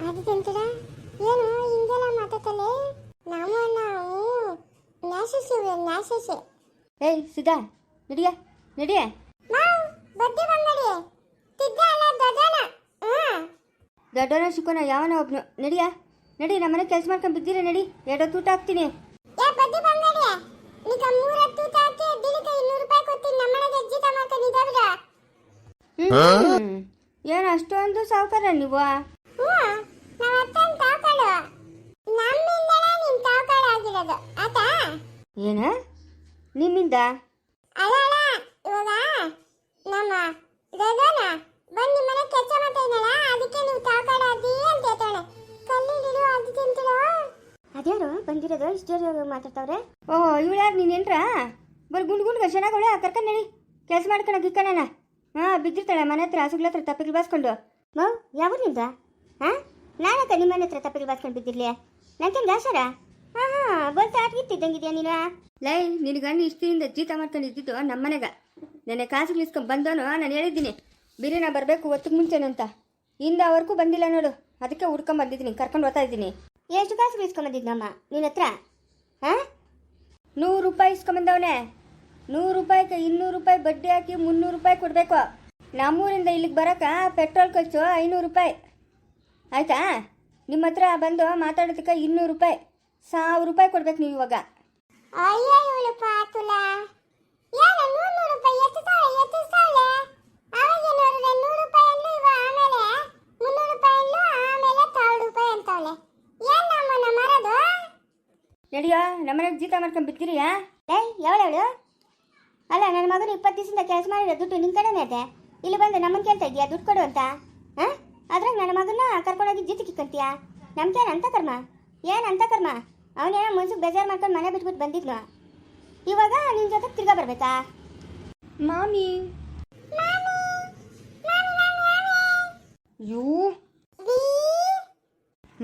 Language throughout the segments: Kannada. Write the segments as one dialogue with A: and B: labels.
A: ಅದು ತಿಂತೀರ? ಏನು ಹಿಂಗೆಲ್ಲ ಮಾತಾಡ್ತಲೆ ನಾವು ನಾವು ನಾಶಿಸಿವೆ ನಾಶಿಸಿ
B: ಏಯ್ ನಡಿಯ ನಡಿಯ.
A: ಮಾವ್ ಬಡ್ಡಿ ಬಂಗಡಿ ತಿದ್ದ ಅಲ್ಲ ದೊಡ್ಡನ
B: ಶಿಕೋನ ಯಾವನ ಒಬ್ನು. ನಡಿಯ ನಡಿ ನಮ್ಮನೆ ಕೆಲಸ ಮಾಡ್ಕೊಂಡು ಬಿದ್ದೀರ ನಡಿ ಎರಡು ಊಟ ಹಾಕ್ತೀನಿ.
A: ಏ ಬಡ್ಡಿ ಬಂಗಡಿ ಈಗ ಮೂರತ್ತು ತಾಕಿ ದಿನಕ್ಕೆ ಇನ್ನೂರು ರೂಪಾಯಿ ಕೊತ್ತಿ ನಮ್ಮನೆಗೆ ತಮ್ಮಕ್ಕ ನಿಜವಿದ
B: ಹ್ಮ್. ಏನು ಅಷ್ಟೊಂದು ಸಾವುಕಾರ ನೀವು? ಏನ? ನಿಮ್ಮಿಂದ?
A: ಅಲ್ಲ ಅಲ್ಲ ಇವಾಗ ನಮ್ಮ ದೊಡ್ಡನ ಬಂದು ನಿಮ್ಮನೆ ಕೆಲಸ ಮಾಡ್ತಾ ಇದ್ದಾಳ ಅದಕ್ಕೆ ನೀವು ಅಂತ ಹೇಳ್ತಾಳೆ ಕಲ್ಲಿಡಿಡು ಅದು ತಿಂತಿರೋ
B: ಅದ್ಯಾರು? ಬಂದಿರೋದು? ಇಷ್ಟು ಜೋರು ಮಾತಾಡ್ತಾವ್ರೆ? ಓ ಇವಳು ಯಾರು ನೀನೇನ್ರ ಬರ್ ಗುಂಡು ಗುಂಡ್ ಚೆನ್ನಾಗವಳೆ ಕರ್ಕೊಂಡು ನಡಿ. ಕೆಲಸ ಮಾಡ್ಕೊಳ ಗಿಕ್ಕಣ ಹಾಂ ಬಿದ್ದಿರ್ತಾಳೆ ಮನೆ ಹತ್ರ ಹಸುಗಳ ಹತ್ರ ತಪ್ಪಿಗೆ ಬಾಸ್ಕೊಂಡು. ಮೌ ಯಾವ ನಿಮ್ದ? ಹಾಂ? ನಾನಕ್ಕ ನಿಮ್ಮ ಮನೆ ಹತ್ರ ತಪ್ಪಿಗೆ ಬಾಸ್ಕೊಂಡು ಬಿದ್ದಿರ್ಲಿ? ನಂಗೆ ಹಾಂ ಹಾಂ ಆಟಗಿತ್ತಿದ್ದಂಗಿದ್ಯಾ ಆಟ್ಗಿತ್ತಿದ್ದಂಗಿದ್ಯಾ ನೀನು? ಲೈ ನಿನ್ನ ಗಂಡು ಇಷ್ಟಿಂದ ಜೀತ ಮಾಡ್ಕೊಂಡು ಇದ್ದಿದ್ದು ನಮ್ಮ ಮನೆಗ ನೆನೆ ಕಾಸುಗಳು ಇಸ್ಕೊಂಡು ಬಂದವನು ನಾನು ಹೇಳಿದ್ದೀನಿ. ಬಿರಿನ ಬರಬೇಕು ಹೊತ್ತಿಗೆ ಮುಂಚೆನಂತ ಇಂದ ಅವ್ರಿಗೂ ಬಂದಿಲ್ಲ ನೋಡು. ಅದಕ್ಕೆ ಹುಡ್ಕೊಂಡ್ ಬಂದಿದ್ದೀನಿ ಕರ್ಕೊಂಡು ಓದ್ತಾ ಇದ್ದೀನಿ. ಎಷ್ಟು ಕಾಸು ಇಸ್ಕೊಂಬಂದಿದ್ನಮ್ಮ ನಿನ್ನ ಹತ್ರ? ಹಾಂ? ನೂರು ರೂಪಾಯಿ ಇಸ್ಕೊಂಬಂದವನೇ ನೂರು ರೂಪಾಯಿಗೆ ಇನ್ನೂರು ರೂಪಾಯಿ ಬಡ್ಡಿ ಹಾಕಿ ಮುನ್ನೂರು ರೂಪಾಯಿ ಕೊಡಬೇಕು. ನಮ್ಮೂರಿಂದ ಇಲ್ಲಿಗೆ ಬರೋಕೆ ಪೆಟ್ರೋಲ್ ಖರ್ಚು ಐನೂರು ರೂಪಾಯಿ. ಆಯ್ತಾ? ನಿಮ್ಮ ಹತ್ರ ಬಂದು ಮಾತಾಡೋದಕ್ಕೆ ಇನ್ನೂರು ರೂಪಾಯಿ. ಸಾವಿರ ರೂಪಾಯಿ ಕೊಡ್ಬೇಕು ನೀವು ಇವಾಗ. ನಡಿಯೋ ನಮ್ಮನೆಗೆ ಜೀತ ಮಾಡ್ಕೊಂಡು ಬಿಡ್ತೀರಿಯಾ ಏಯ್ ಯಾವಳು ಅಲ್ಲ ನನ್ನ ಮಗನು ಇಪ್ಪತ್ತು ದಿವಸದಿಂದ ಕೆಲಸ ಮಾಡಿರೋ ದುಡ್ಡು ನಿನ್ನ ಕಡೆನೇ ಇದೆ. ಇಲ್ಲಿ ಬಂದು ನಮ್ಮನ್ನು ಕೇಳ್ತಾ ಇದೆಯಾ? ದುಡ್ಡು ಕೊಡು ಅಂತ. ಹಾಂ? ಅದ್ರಾಗ ನನ್ನ ಮಗನ ಕರ್ಕೊಂಡೋಗಿ ಜೀತ ಕಿಕ್ಕಂತೀಯಾ ನಮ್ಗೇನು ಅಂತ ಕರ್ಮ. ಏನು ಅಂತ ಕರ್ಮ? ಅವನೇನೋ ಮನ್ಸಿಗೆ ಬೇಜಾರು ಮಾಡ್ಕೊಂಡು ಮನೆ ಬಿಟ್ಬಿಟ್ಟು ಬಂದಿದ್ನು? ಇವಾಗ ನಿನ್ನ ಜೊತೆ ತಿರ್ಗಾ ಬರ್ಬೇಕಾ? ಮಾಮಿ. ಯೂ.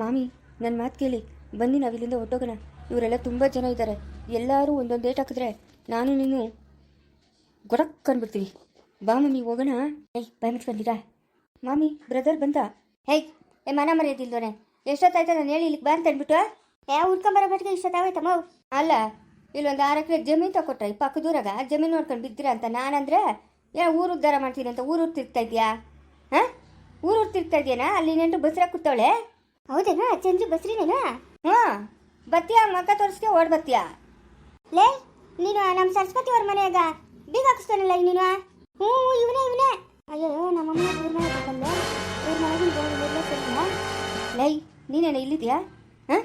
B: ಮಾಮಿ ನನ್ನ ಮಾತು ಕೇಳಿ. ಬನ್ನಿ ನಾವಿಲ್ಲಿಂದ ಹೊಟ್ಟೋಗೋಣ ಇವರೆಲ್ಲ ತುಂಬ ಜನ ಇದ್ದಾರೆ ಎಲ್ಲರೂ ಒಂದೊಂದು ಡೇಟ್ ಹಾಕಿದ್ರೆ ನಾನು ನೀನು ಗೊರಕ್ ಅಂದ್ಬಿಡ್ತೀವಿ ಬಾ ಮಮ್ಮಿ ಹೋಗೋಣ. ಏಯ್, ಬಾಯ್ ಮುಚ್ಕೊಂಡಿರಾ ಮಾಮಿ ಬ್ರದರ್ ಬಂದ? ಹೇಯ್ ಏ ಮನ ಮರ್ಯಾದಿಲ್ದೋನೆ ಎಷ್ಟೊತ್ತಾಯ್ತು ನಾನು ಹೇಳಿ ಇಲ್ಲಿಗೆ ಬಾ ಅಂತ ಅಂದ್ಬಿಟ್ಟು ಏ ಉಳ್ಕೊಂಬರೋ ಬಟ್ಟಿಗೆ ಇಷ್ಟೊತ್ತಾಗೋಯ್ತಮ್ಮ ಅಲ್ಲ ಇಲ್ಲೊಂದು ಆರು ಎಕರೆ ಜಮೀನು ತಗೊಟ್ರೆ ಈ ಪಕ್ಕದೂರಾಗ ಜಮೀನು ನೋಡ್ಕೊಂಡು ಬಿದ್ದಿರ ಅಂತ ನಾನಂದ್ರೆ ಏ ಊರು ಉದ್ಧಾರ ಮಾಡ್ತೀನಿ ಅಂತ ಊರು ತಿರ್ಗ್ತಾ ಇದೆಯಾ? ಹಾಂ? ಊರು ತಿರ್ಗ್ತಾ ಇದೆಯಾ ಅಲ್ಲಿ ನೆಂಟು ಬಸ್ರಾಗ ಕೂತವಳೆ? ಹೌದೇನಾ? ಚಂದ್ರು ಬಸ್ರಿನೇನಾ? ಹ್ಞೂ ಬತ್ತಿಯಾ ಮಕ್ಕ ತೋರಿಸ್ಕೆ ಓಡ್ ಬತ್ತಿಯಾ? ಲೇ ನೀನು ನಮ್ಮ ಸರಸ್ವತಿ ಅವ್ರ ಮನೆಯಾಗ ಬೀಗ ಹಾಕಿಸ್ತಾನಲ್ಲ ನೀನು? ಲೈ, ನೀನೇನು ಇಲ್ಲಿದ್ಯಾ ಹಾಂ?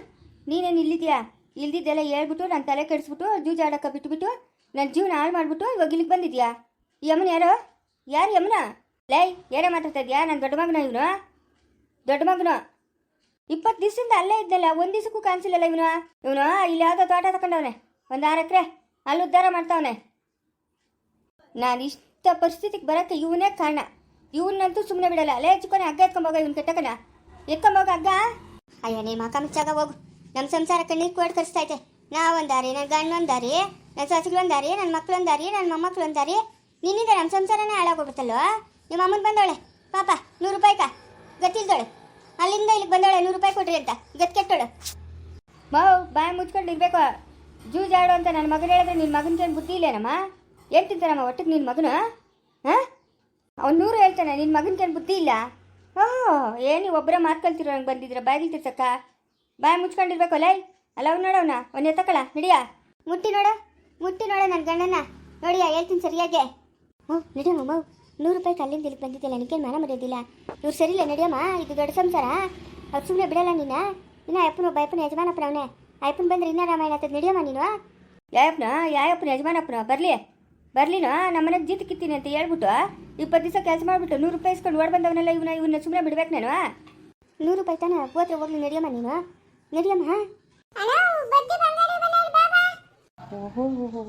B: ನೀನೇನು ಇಲ್ಲಿದ್ಯಾ ಇಲ್ದಿದ್ದೆಲ್ಲ ಹೇಳ್ಬಿಟ್ಟು ನನ್ನ ತಲೆ ಕೆಡಿಸ್ಬಿಟ್ಟು ಜೂಜಾಡಕ್ಕೆ ಬಿಟ್ಬಿಟ್ಟು ನನ್ನ ಜೀವನ ಹಾಳು ಮಾಡಿಬಿಟ್ಟು ಇವಾಗ ಇಲ್ಲಿಗೆ ಬಂದಿದ್ಯಾ? ಯಮನ ಯಾರು? ಯಾರು ಯಮನ? ಲೈ, ಏನೋ ಮಾತಾಡ್ತಾ ಇದೆಯಾ? ನನ್ನ ದೊಡ್ಡ ಮಗನ ಇವನು. ದೊಡ್ಡ ಮಗನು. ಇಪ್ಪತ್ತು ದಿವಸದಿಂದ ಅಲ್ಲೇ ಇದ್ದಲ್ಲ, ಒಂದು ದಿವಸಕ್ಕೂ ಕಾಣಿಸಿಲ್ಲಲ್ಲ ಇವನು. ಇವನು ಇಲ್ಲಿ ಯಾವುದೋ ತೋಟ ತಗೊಂಡವನೆ ಒಂದು ಆರು ಎಕರೆ ಅಲ್ಲಿ ಉದ್ಧಾರ ಮಾಡ್ತಾವನೆ. ನಾನು ಇಷ್ಟ ಪರಿಸ್ಥಿತಿಗೆ ಬರೋಕ್ಕೆ ಇವನೇ ಕಾರಣ. ಇವನ್ನಂತೂ ಸುಮ್ಮನೆ ಬಿಡಲ್ಲ. ಅಲ್ಲೇ ಚಿಕ್ಕೋನೆ ಹಗ್ಗ ಎತ್ಕೊಂಬೋಗ ಇವನ್ ಕೆಟ್ಟಕನ. ಎತ್ಕೊಂಬೋಗ ಹಗ್ಗ. ಅಯ್ಯೋ ನೀ ಮಕ್ಕ ಮುಚ್ಚಾಗ ಹೋಗು. ನಮ್ಮ ಸಂಸಾರ ಕಣ್ಣೀರು ಕೊಟ್ಟು ನಾವು ಒಂದಾರಿ ನನ್ನ ಗಂಡ ಒಂದಾರಿ ನನ್ನ ಸಸಿಗಳೊಂದಾರಿ ನನ್ನ ಮಕ್ಕಳೊಂದಾರಿ ನನ್ನ ಮೊಮ್ಮಕ್ಳು ಒಂದಾರಿ ನಿನ್ನಿಂದ ನಮ್ಮ ಸಂಸಾರನೇ ಹಾಳಾಗೋಗ್ಬಿಡ್ತಲ್ವ ನಿಮ್ಮ ಅಮ್ಮನ ಬಂದವಳೆ. ಪಾಪ ನೂರು ರೂಪಾಯಿಕ ಗತ್ತಿಲ್ದವಳೆ ಅಲ್ಲಿಂದ ಇಲ್ಲಿಗೆ ಬಂದವಳೆ ನೂರು ರೂಪಾಯಿ ಕೊಡ್ರಿ ಅಂತ. ಗತ್ ಕೆಟ್ಟೋಳು. ಮಾವು ಬಾಯಿ ಮುಚ್ಕೊಂಡು ಇರ್ಬೇಕು ಜೂಜಾಡು ಅಂತ ನನ್ನ ಮಗನ ಹೇಳಿದ್ರೆ ನಿನ್ನ ಮಗನಿಗೇನು ಬುದ್ಧಿ ಇಲ್ಲೇನಮ್ಮ? ಏನು ತಿಂತಾನಮ್ಮ ಒಟ್ಟಿಗೆ ನಿನ್ನ ಮಗನು? ಹಾಂ? ಅವ್ನು ನೂರು ಹೇಳ್ತಾನೆ ನಿನ್ನ ಮಗನಿಗೇನು ಬುದ್ಧಿ ಇಲ್ಲ? ಓಹೋ, ಏನು ಒಬ್ಬರೇ ಮಾತ್ಕೊಳ್ತಿರೋ ನಂಗೆ ಬಂದಿದ್ರ ಬಾಯಿಗೆ ತಿರ್ಸಕ್ಕ ಬಾಯಿ ಮುಚ್ಕೊಂಡಿರ್ಬೇಕು ಲೈ. ಅಲ್ಲ, ಅವ್ನು ನೋಡವನ ಅವ್ನು. ಎತ್ತಕ್ಕಳ ನಡಿಯ? ಮುಟ್ಟಿ ನೋಡು. ಮುಟ್ಟಿ ನೋಡು ನನ್ನ ಗಂಡನ ನೋಡಿಯ, ಹೇಳ್ತೀನಿ ಸರಿಯಾಗೆ. ಹ್ಞೂ ನಡಿಯಮ್ಮ ನೂರು ರೂಪಾಯಿ ಅಲ್ಲಿಂದ ಇಲ್ಲಿಗೆ ಬಂದಿದ್ದಿಲ್ಲ ನನಗೇನು ಮನ ಮರೆಯೋದಿಲ್ಲ ಇವ್ರು ಸರಿಯಿಲ್ಲ ನಡಿಯಮ್ಮ ಇದು ದೊಡ್ಡ ಸಂಸಾರ. ಅವ್ರು ಸುಮ್ಮನೆ ಬಿಡಲ್ಲ ನೀನು? ಇನ್ನ ಅಪ್ಪನ ಒಬ್ಬ ಅಯ್ಯಪ್ಪನ ಯಜಮಾನಪ್ಪನ ಅವನೇ ಅಪ್ಪನ ಬಂದ್ರೆ ಇನ್ನ ರಾಮಾಯಣ ಆಗ್ತದೆ ನಡಿಯಮ್ಮ ನೀನು? ಯಾಯಪ್ಪನ? ಯಾಯಪ್ಪನ ಯಜಮಾನಪ್ಪನ? ಬರಲಿ. ಬರ್ಲಿನ? ನಮ್ಮನೆಗೆ ಜೀತ ಕಿತ್ತೀನಿ ಅಂತ ಹೇಳ್ಬಿಟ್ಟು ಇಪ್ಪತ್ತು ದಿವಸ ಕೆಲಸ ಮಾಡಿಬಿಟ್ಟು ನೂರು ರೂಪಾಯಿ ಇಸ್ಕೊಂಡು ಓಡ್ ಬಂದವನೆಲ್ಲ ಇವನ ಇವನ್ನ ಸುಮ್ಮನೆ ಬಿಡ್ಬೇಕು ನಾನು. ನೂರು ರೂಪಾಯಿ ತಾನೆ? ಹೋದ್ರೆ ಹೋಗ್ಲಿ ನಡಿಯಮ್ಮ ನೀನು. ನಡಿಯಮ್ಮ?
A: ಓಹೋ
C: ಓಹೋ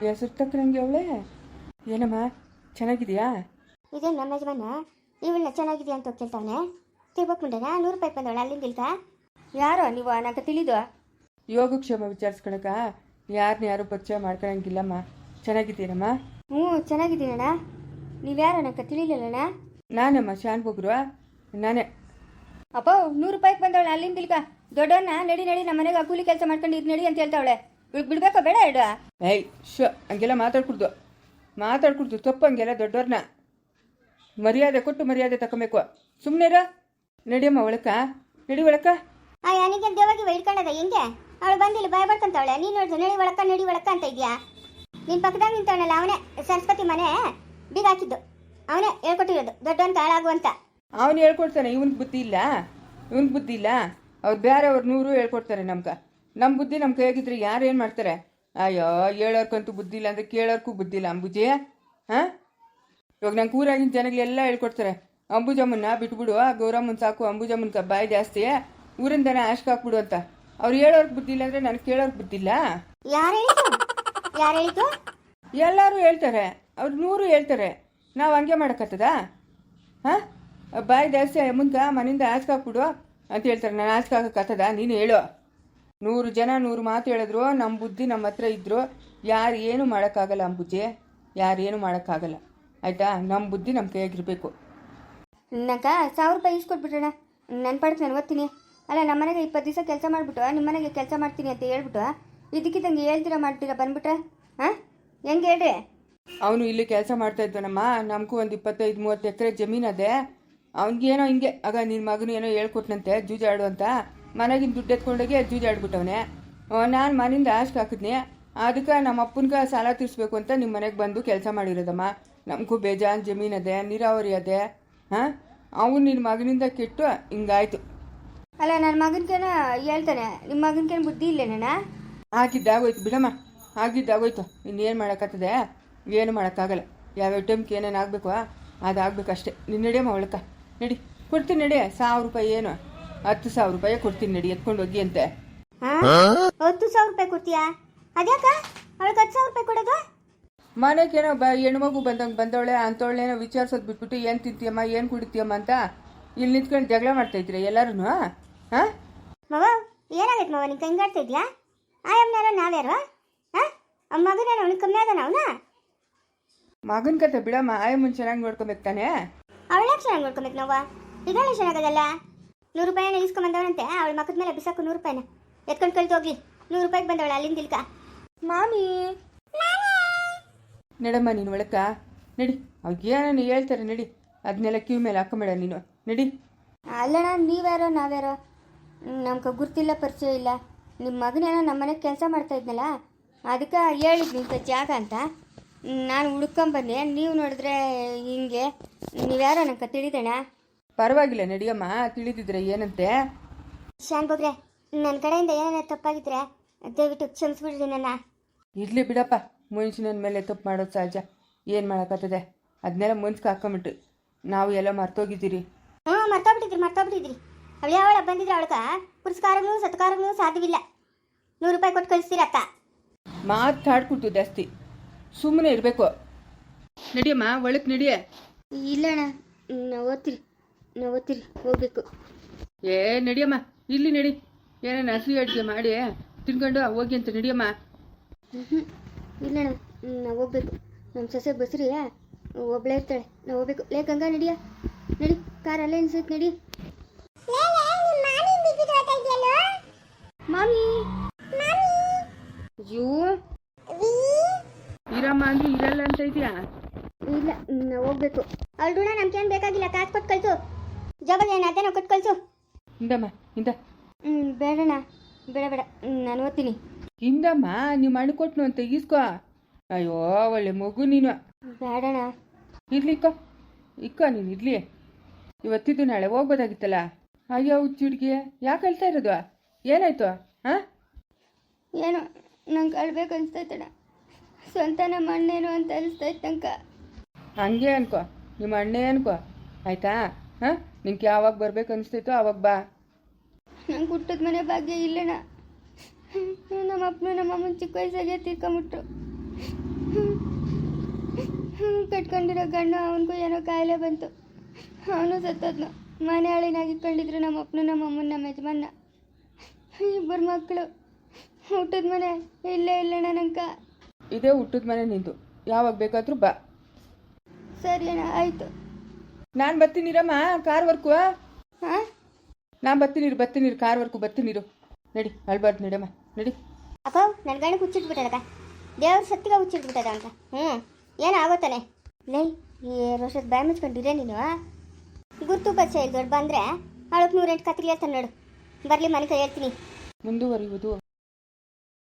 C: ಹೆಸರು ತಕ್ಕನಂಗೆ ಅವಳೆ? ಏನಮ್ಮ ಚೆನ್ನಾಗಿದೆಯಾ?
B: ಇದೇ ನಮ್ಮ ಯಜಮಾನ ಇವಳನ್ನ ಚೆನ್ನಾಗಿದೆಯಾ ಅಂತ ಕೇಳ್ತಾನೆ ತಿರ್ಬೇಕು ಮುಂಡೆನಾ ನೂರು ರೂಪಾಯಿ ಬಂದವಳ ಅಲ್ಲಿಂದ ಇಲ್ತಾ? ಯಾರೋ ನೀವು ನನಗೆ ತಿಳಿದು?
C: ಯೋಗಕ್ಷೇಮ ವಿಚಾರಿಸ್ಕೊಳಕ ಯಾರನ್ನ ಯಾರು ಪರಿಚಯ ಮಾಡ್ಕೊಳಂಗಿಲ್ಲಮ್ಮ. ಚೆನ್ನಾಗಿದ್ದೀನಮ್ಮ
B: ಹ್ಞೂ ಚೆನ್ನಾಗಿದ್ದೀನಣ್ಣ ನೀವ್ಯಾರ ಅಣ್ಣ? ತಿಳಿಲಿಲ್ಲಣ್ಣ
C: ನಾನಮ್ಮ ಶಾನ್ ಬೊಗ್ರು. ನಾನೇ.
B: ಅಪ್ಪ ನೂರು ರೂಪಾಯಿಗೆ ಬಂದವಳೆ ಅಲ್ಲಿಂದ ಇಲ್ಕ ದೊಡ್ಡಣ್ಣ ನಡಿ ನಡಿ ನಮ್ಮ ಮನೆಗೆ ಕೂಲಿ ಕೆಲಸ ಮಾಡ್ಕೊಂಡು ಇದು ನಡಿ ಅಂತ ಹೇಳ್ತಾವಳೆ. ಬಿಡ್ ಬಿಡ್ಬೇಕೋ ಬೇಡ ಇಡ.
C: ಏಯ್ ಶೋ ಹಂಗೆಲ್ಲ ಮಾತಾಡ್ಕೊಡ್ದು. ಮಾತಾಡ್ಕೊಡ್ದು ತಪ್ಪು ಹಂಗೆಲ್ಲ ದೊಡ್ಡವ್ರನ್ನ ಮರ್ಯಾದೆ ಕೊಟ್ಟು ಮರ್ಯಾದೆ ತಗೊಬೇಕು ಸುಮ್ಮನೆ ಇರ. ನಡಿಯಮ್ಮ ಒಳಕ ನಡಿ ಒಳಕ
A: ಆ ಯಾನಿಗೆ ದೇವಾಗಿ ಇಟ್ಕೊಂಡದ ಹೆಂಗೆ? ಅವಳು ಬಂದಿಲ್ಲ ಭಯ ಪಡ್ಕೊಂತವಳೆ ನೀನು ನೋಡಿದ್ರೆ ನಡಿ ಒಳಕ ನಡಿ ಒಳಕ ಅಂತ ಇದೆಯಾ? ನಿನ್ ಪಕ್ಕದಾಗ ನಿಂತವನಲ್ಲ ಅವನೇ ಸರಸ್ವತಿ ಮನೆ ಬೀಗ ಹಾಕಿದ್ದು. ಅವನೇ ಹೇಳ್ಕೊಟ್ಟಿರೋದು ದೊಡ್ಡವನ್ ಕಾಳಾಗು ಅಂತ.
C: ಅವನು ಹೇಳ್ಕೊಡ್ತಾನೆ ಇವನ್ಗೆ ಬುದ್ಧಿ ಇಲ್ಲ. ಇವನ್ಗೆ ಬುದ್ಧಿ ಇಲ್ಲ. ಅವ್ರು ಬೇರೆಯವ್ರು ನೂರು ಹೇಳ್ಕೊಡ್ತಾರೆ ನಮ್ಗೆ. ನಮ್ಮ ಬುದ್ಧಿ ನಮ್ಮ ಕೈಯಾಗಿದ್ರೆ ಯಾರು ಏನು ಮಾಡ್ತಾರೆ? ಅಯ್ಯೋ ಹೇಳೋರ್ಕಂತೂ ಬುದ್ಧಿ ಇಲ್ಲ ಅಂದರೆ ಕೇಳೋರ್ಗೂ ಬುದ್ಧಿ ಇಲ್ಲ ಅಂಬುಜಿ. ಹಾಂ? ಇವಾಗ ನಂಗೆ ಊರಾಗಿನ ಜನಗಳೆಲ್ಲ ಹೇಳ್ಕೊಡ್ತಾರೆ ಅಂಬುಜಮ್ಮನ್ನ ಬಿಟ್ಬಿಡು ಆ ಗೌರಮ್ಮನ ಸಾಕು ಅಂಬುಜಮ್ಮನ ಬಾಯಿ ಜಾಸ್ತಿ ಊರಿಂದ ಆಶ್ಕಾಕ್ಬಿಡು ಹಾಕ್ಬಿಡು ಅಂತ. ಅವ್ರು ಹೇಳೋರ್ಗೆ ಬುದ್ಧಿ ಇಲ್ಲ ಅಂದರೆ ನನಗೆ ಕೇಳೋರ್ಗೆ ಬುದ್ಧಿ ಇಲ್ಲ.
A: ಯಾರು ಯಾರು ಹೇಳಿದ್ದು
C: ಎಲ್ಲರೂ ಹೇಳ್ತಾರೆ. ಅವ್ರು ನೂರು ಹೇಳ್ತಾರೆ. ನಾವು ಹಂಗೆ ಮಾಡೋಕ್ಕತ್ತದ ಹಾಂ? ಬಾಯಿ ಜಾಸ್ತಿ ಮುಂದೆ ಮನೆಯಿಂದ ಆಸ್ಕ ಹಾಕ್ಬಿಡು ಅಂತ ಹೇಳ್ತಾರೆ. ನಾನು ಆಸ್ಕ ಹಾಕಕ್ಕತ್ತದ ನೀನು ಹೇಳು. ನೂರು ಜನ ನೂರು ಮಾತು ಹೇಳಿದ್ರು. ನಮ್ಮ ಬುದ್ಧಿ ನಮ್ಮ ಹತ್ರ ಇದ್ದರು ಯಾರು ಏನು ಮಾಡೋಕ್ಕಾಗಲ್ಲ ಅಂಬುಜೆ ಯಾರು ಏನು ಮಾಡೋಕ್ಕಾಗಲ್ಲ. ಆಯಿತಾ? ನಮ್ಮ ಬುದ್ಧಿ ನಮ್ಮ ಕೈಯಾಗಿರಬೇಕು.
B: ನಂಕ ಸಾವಿರ ರೂಪಾಯಿ ಇಸ್ಕೊಟ್ಬಿಟ್ರಣ ನನ್ನ ಪಾಡಕ್ಕೆ ನಾನು ಓದ್ತೀನಿ ಅಲ್ಲ ನಮ್ಮ ಮನೆಗೆ ಇಪ್ಪತ್ತು ದಿವಸ ಕೆಲಸ ಮಾಡಿಬಿಟ್ಟು ನಿಮ್ಮನೆಗೆ ಕೆಲಸ ಮಾಡ್ತೀನಿ ಅಂತ ಹೇಳ್ಬಿಟ್ಟು ಇದಕ್ಕಿದ್ದಂಗೆ ಹೇಳ್ತೀರಾ ಮಾಡ್ತೀರಾ ಬಂದ್ಬಿಟ್ರೆ? ಹಾಂ? ಹೆಂಗೆ ಹೇಳ್ರಿ?
C: ಅವನು ಇಲ್ಲಿ ಕೆಲಸ ಮಾಡ್ತಾ ಇದ್ದಾನಮ್ಮ. ನಮಗೂ ಒಂದು ಇಪ್ಪತ್ತೈದು ಮೂವತ್ತು ಎಕರೆ ಜಮೀನು ಅದೇ. ಅವ್ನಿಗೇನೋ ಹಿಂಗೆ ಆಗ ನಿನ್ನ ಮಗನು ಏನೋ ಹೇಳ್ಕೊಟ್ನಂತೆ ಜೂಜಾಡು ಅಂತ. ಮನೆಗಿನ ದುಡ್ಡು ಎತ್ಕೊಂಡೋಗಿ ಜೂಜಾಡ್ಬಿಟ್ಟವನೆ. ನಾನು ಮನೆಯಿಂದ ಆಸ್ಕ್ ಹಾಕಿದ್ನಿ. ಅದಕ್ಕೆ ನಮ್ಮ ಅಪ್ಪನ್ಗೆ ಸಾಲ ತೀರಿಸ್ಬೇಕು ಅಂತ ನಿಮ್ಮ ಮನೆಗೆ ಬಂದು ಕೆಲಸ ಮಾಡಿರೋದಮ್ಮ. ನಮಗೂ ಬೇಜಾನ್ ಜಮೀನು ಅದೇ ನೀರಾವರಿ ಅದೇ. ಹಾಂ? ಅವನು ನಿನ್ನ ಮಗನಿಂದ ಕೆಟ್ಟು ಹಿಂಗಾಯ್ತು.
B: ಅಲ್ಲ ನನ್ನ ಮಗನ್ಕೇನ ಹೇಳ್ತಾನೆ. ನಿಮ್ಮ ಮಗನ್ಕೇನು ಬುದ್ಧಿ ಇಲ್ಲೇನಣ್ಣ?
C: ಆಗಿದ್ದಾಗೋಯ್ತು ಬಿಡಮ್ಮ. ಆಗಿದ್ದಾಗೋಯ್ತು ಇನ್ನೇನು ಮಾಡೋಕ್ಕತ್ತದೆ ಏನು ಮಾಡೋಕ್ಕಾಗಲ್ಲ. ಯಾವ್ಯಾವ ಟೈಮ್ಗೆ ಏನೇನು ಆಗಬೇಕು ಅದಾಗಬೇಕಷ್ಟೇ ನೀನು ನಡಿಯಮ್ಮ ಒಳಕ ನಡಿ. ಕೊಡ್ತೀನಿ ನಡಿ. ಸಾವಿರ ರೂಪಾಯಿ ಏನು? ಹತ್ತು ಸಾವಿರ ರೂಪಾಯಿ ಕೊಡ್ತೀನಿ ನಡಿ. ಎತ್ಕೊಂಡು ಹೋಗಿ ಅಂತೆ.
A: ಹತ್ತು ಸಾವಿರ ರೂಪಾಯಿ ಕೊಡ್ತೀಯಾ? ಅದ್ಯಾಕ? ಅವಳಿಗೆ ಹತ್ತು ಸಾವಿರ ರೂಪಾಯಿ ಕೊಡೋದು?
C: ಮನೆಗೇನೋ ಬ ಹೆಣ್ಮಗು ಬಂದಂಗೆ ಬಂದವಳೆ ಅಂಥವಳೇನೋ ವಿಚಾರಿಸೋದು ಬಿಟ್ಬಿಟ್ಟು ಏನು ತಿಂತೀಯಮ್ಮ ಏನು ಕುಡಿತೀಯಮ್ಮ ಅಂತ ಇಲ್ಲಿ ನಿಂತ್ಕೊಂಡು ಜಗಳ ಮಾಡ್ತಾ ಎಲ್ಲರೂ ಹಾಂ?
A: ಮವ ಏನಾಗೈತೆ ಮವ ನೀನು ಕಂಗಾಡ್ತಾ ಇದ್ಯಾ? ಆಯಮ್ಮನಾರ ನಾವ್ಯಾರು? ಹಾಂ ಅಮ್ಮ ಮಗನೇನು ಅವನಿಗೆ ಕಮ್ಮಿ ಅದಾನ ಅವನ?
C: ಮಗನ ಕತೆ ಬಿಡಮ್ಮ ಆಯಮ್ಮನ ಚೆನ್ನಾಗಿ ನೋಡ್ಕೊಬೇಕು ತಾನೇ?
A: ಅವಳ ಚೆನ್ನಾಗಿ ನೋಡ್ಕೊಬೇಕು ನಾವ? ಈಗ ಚೆನ್ನಾಗದಲ್ಲ? ನೂರು ರೂಪಾಯಿನ ಇಸ್ಕೊಂಬಂದವನಂತೆ ಅವಳ ಮಕ್ಕದ ಮೇಲೆ ಬಿಸಾಕು ನೂರು ರೂಪಾಯಿನ. ಎತ್ಕೊಂಡು ಕಳ್ತು ಹೋಗ್ಲಿ. ನೂರು ರೂಪಾಯಿಗೆ ಬಂದವಳ ಅಲ್ಲಿಂದ ಇಲ್ಕ
B: ಮಾಮಿ!
C: ನಡಮ್ಮ ನೀನು ಒಳಕ ನಡಿ. ಅವ್ರಿಗೆ ಏನೇನು ಹೇಳ್ತಾರೆ ನಡಿ. ಅದನ್ನೆಲ್ಲ ಕ್ಯೂ ಮೇಲೆ ಹಾಕೊಂಬೇಡ ನೀನು. ನಡಿ.
B: ಅಲ್ಲಣ್ಣ ನೀವ್ಯಾರೋ ನಾವ್ಯಾರೋ? ನಮ್ಗೆ ಗುರ್ತಿಲ್ಲ ಪರಿಚಯ ಇಲ್ಲ. ನಿಮ್ಮ ಮಗನೇನೋ ನಮ್ಮ ಮನೆಗೆ ಕೆಲಸ ಮಾಡ್ತಾ ಇದ್ನಲ್ಲ? ಅದಕ್ಕೆ ಹೇಳಿದ್ನಿ ಇಂಥ ಜಾಗ ಅಂತ. ನಾನು ಹುಡ್ಕೊಂಬಂದೆ ನೀವು ನೋಡಿದ್ರೆ ಹಿಂಗೆ. ನೀವ್ಯಾರೋ ನನಗೆ ತಿಳಿದಣ್ಣ
C: ಪರವಾಗಿಲ್ಲ ನಡಿಯಮ್ಮ ತಿಳಿದಿದ್ರೆ ಏನಂತೆ?
A: ಶಾನ್ ನನ್ನ ಕಡೆಯಿಂದ ಏನೇನ ತಪ್ಪಾಗಿದ್ರೆ ದಯವಿಟ್ಟು ಕ್ಷಮಿಸ್ಬಿಡ್ರಿ ನನ್ನ.
C: ಇರ್ಲಿ ಬಿಡಪ್ಪ ಮನುಷ್ಯನ ಮೇಲೆ ತಪ್ಪು ಮಾಡೋದು ಸಹಜ. ಏನು ಮಾಡೋಕ್ಕತ್ತದೆ ಅದನ್ನೆಲ್ಲ ಮುನ್ಸ್ಗೆ ಹಾಕೊಂಬಿಟ್ಟು. ನಾವು ಎಲ್ಲ ಮರ್ತೋಗಿದ್ದೀರಿ.
A: ಹ್ಞೂ ಮರ್ತೋಗ್ಬಿಟ್ಟಿದ್ರಿ ಮರ್ತೋಗ್ಬಿಟ್ಟಿದ್ರಿ. ಅವಳು ಯಾವಳ ಬಂದಿದ್ರೆ ಅವಳಕ ಪುರಸ್ಕಾರಗಳು ಸತ್ಕಾರಗಳು ಸಾಧ್ಯವಿಲ್ಲ. ನೂರು ರೂಪಾಯಿ ಕೊಟ್ಟು ಕಳಿಸ್ತೀರಕ್ಕ
C: ಮಾತಾಡ್ಕೊಡ್ತು ಜಾಸ್ತಿ. ಸುಮ್ಮನೆ ಇರಬೇಕು. ನಡಿಯಮ್ಮ ಒಳಕ್ಕೆ ನಡಿಯ.
B: ಇಲ್ಲಣ್ಣ ನಾವು ಓದ್ತೀರಿ ನಾವು ಓದ್ತೀರಿ ಹೋಗ್ಬೇಕು.
C: ಏ ನಡಿಯಮ್ಮ ಇಲ್ಲಿ ನಡಿ. ಏನೇನು ಹಸಿ ಅಡುಗೆ ಮಾಡಿ ತಿನ್ಕೊಂಡು ಹೋಗಿ ಅಂತ ನಡಿಯಮ್ಮ.
B: ಹ್ಞೂ ಇಲ್ಲಣ್ಣ ನಾವು ಹೋಗ್ಬೇಕು. ನಮ್ಮ ಸೊಸೆ ಬಸ್ರಿ ಒಬ್ಳೇ ಇರ್ತಾಳೆ. ನಾವು ಹೋಗ್ಬೇಕು. ಲೇ ಗಂಗಾ ನಡಿಯ. ನಡಿ ಕಾರ್ ಅಲ್ಲೇ ನಿಲ್ಸೈತೆ ನಡಿ. ಮಾಮಿ ಅಯ್ಯೋ
C: ಇರಮ್ಮ ಅಂದ್ರೆ ಇರಲ್ಲ ಅಂತ ಇದೆಯಾ
B: ಇಲ್ಲ ನಾವು ಹೋಗ್ಬೇಕು.
A: ಅವಳು ನಮ್ಗೆ ಏನು ಬೇಕಾಗಿಲ್ಲ. ಕಾಸು ಕೊಟ್ಟು ಕಳಿಸು. ಜಬಲ್ ಏನು ಅದೇನೋ ಕೊಟ್ಟು ಕಳಿಸು.
C: ಹಿಂದಮ್ಮ ಹಿಂದ.
B: ಹ್ಞೂ ಬೇಡಣ್ಣ. ಬೇಡ ಬೇಡ. ನಾನು ಓದ್ತೀನಿ.
C: ಹಿಂದಮ್ಮ ನೀವು ಮಣ್ಣು ಕೊಟ್ನು ಅಂತ ಈಸ್ಕೋ. ಅಯ್ಯೋ ಒಳ್ಳೆ ಮಗು ನೀನು.
B: ಬೇಡಣ್ಣ.
C: ಇರ್ಲಿ ಇಕ್ಕೋ. ಇಕ್ಕೋ ನೀನು ಇರ್ಲಿ. ಇವತ್ತಿದ್ದು ನಾಳೆ ಹೋಗ್ಬೋದಾಗಿತ್ತಲ್ಲ. ಅಯ್ಯೋ ಹುಚ್ಚುಡ್ಗಿ. ಯಾಕೆ ಹೇಳ್ತಾ ಇರೋದು? ಏನಾಯ್ತು? ಹಾಂ?
B: ಏನೋ ನಂಗೆ ಅಳ್ಬೇಕು ಸ್ವಂತ ನಮ್ಮ ಅಣ್ಣೇನು ಅಂತ ಅನಿಸ್ತೈತೆ ತನಕ
C: ಹಂಗೆ ಅನ್ಕೋ ನಿಮ್ಮ ಅಣ್ಣೇ ಅನ್ಕೋ. ಆಯ್ತಾ? ಹಾಂ? ನಿನ್ಗೆ ಯಾವಾಗ ಬರ್ಬೇಕು ಅನಿಸ್ತೈತೋ ಅವಾಗ ಬಾ.
B: ನಂಗೆ ಹುಟ್ಟದ ಮನೆ ಭಾಗ್ಯ ಇಲ್ಲಣ್ಣ ನಮ್ಮ ಅಪ್ಪನು ನಮ್ಮ ಅಮ್ಮನ ಚಿಕ್ಕ ವಯಸ್ಸಾಗೆ ತೀರ್ಕೊಂಬಿಟ್ರು. ಕಟ್ಕೊಂಡಿರೋ ಗಂಡು ಅವನಿಗೂ ಏನೋ ಕಾಯಿಲೆ ಬಂತು. ಅವನು ಸತ್ತೋದ್ನು. ಮನೆ ಹಾಳಿನಾಗಿ ಇಟ್ಕೊಂಡಿದ್ರು ನಮ್ಮ ಅಪ್ಪನು ನಮ್ಮ ಅಮ್ಮನ ನಮ್ಮ ಯಜಮಾನ ಇಬ್ಬರು ಮಕ್ಕಳು ಹುಟ್ಟದ ಮನೆ ಇಲ್ಲೇ ಇಲ್ಲ ನನಕ
C: ಇದೇ ಹುಟ್ಟದ ಮನೆ ನಿಂದು. ಯಾವಾಗ ಬೇಕಾದರೂ ಬಾ.
B: ಸರಿ ಅಣ್ಣ ಆಯಿತು.
C: ನಾನು ಬರ್ತೀನಿರಮ್ಮ ಕಾರ್ ವರ್ಕು.
B: ಹಾಂ
C: ಬರ್ತೀನಿರು ಬರ್ತೀನಿರು ಕಾರ್ ವರ್ಕು ಬರ್ತೀನಿರು ನಡಿ ಅಳ್ಬಾರ್ದು ನಡಮ್ಮ ನಡಿ.
A: ಅಪ್ಪ ನನ್ನ ಗಂಡ ಹುಚ್ಚಿಟ್ಬಿಟ್ಟದ ದೇವ್ರ ಸತ್ತಿಗೆ ಹುಚ್ಚಿಟ್ಬಿಟ್ಟದ ಅಂತ ಹ್ಞೂ ಏನಾಗೋತಾನೆ ಲೈ ಈ ರೋಷದ ಬಾಯ್ ಮುಚ್ಕೊಂಡಿರೇ ನೀನು ಗುರ್ತು ಬಚ್ಚ ಇಲ್ಲಿ ದೊಡ್ಡ ಬಂದರೆ ಅವಳಕ್ಕೆ ನೂರೆಂಟು ಕತ್ರಿ ಹೇಳ್ತಾನೆ ನೋಡು. ಬರಲಿ ಮನೆ ಹೇಳ್ತೀನಿ.
C: ಮುಂದುವರಿಯುವುದು.